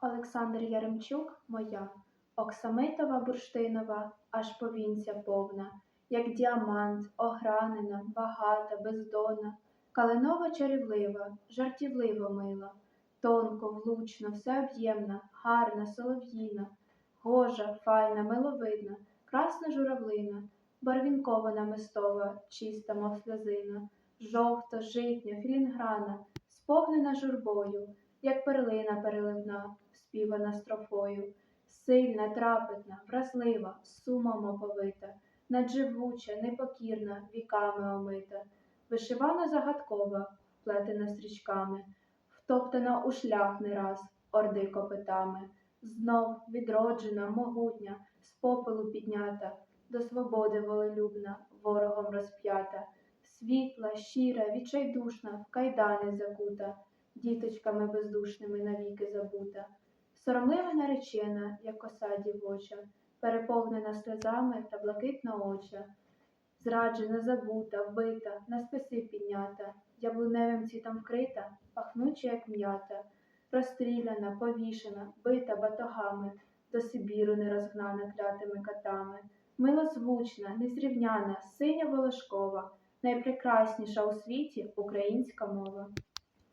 Олександр Яремчук моя, оксамитова бурштинова, аж повінця повна, як діамант, огранена, багата, бездонна, калинова чарівлива, жартівливо мила, тонко, влучно, всеоб'ємна, гарна, солов'їна, гожа, файна, миловидна, красна журавлина, барвінкова намистова, чиста, мов сльозина, жовта, житня, філінграна, сповнена журбою, як перлина переливна, співана строфою, сильна, трапетна, вразлива, сумом оповита, надживуча, непокірна, віками омита, вишивана загадкова, вплетена стрічками, втоптана у шлях не раз, орди копитами, знов відроджена, могутня, з попелу піднята, до свободи волелюбна, ворогом розп'ята, світла, щира, відчайдушна, в кайдани закута, діточками бездушними навіки забута, соромлива наречена, як коса дівоча, переповнена сльозами та блакитна оча, зраджена, забута, вбита, на списи піднята, яблуневим цвітом вкрита, пахнуча, як м'ята, розстріляна, повішена, бита батогами, до Сибіру не розгнана клятими катами, милозвучна, незрівняна, синя волошкова, найпрекрасніша у світі українська мова.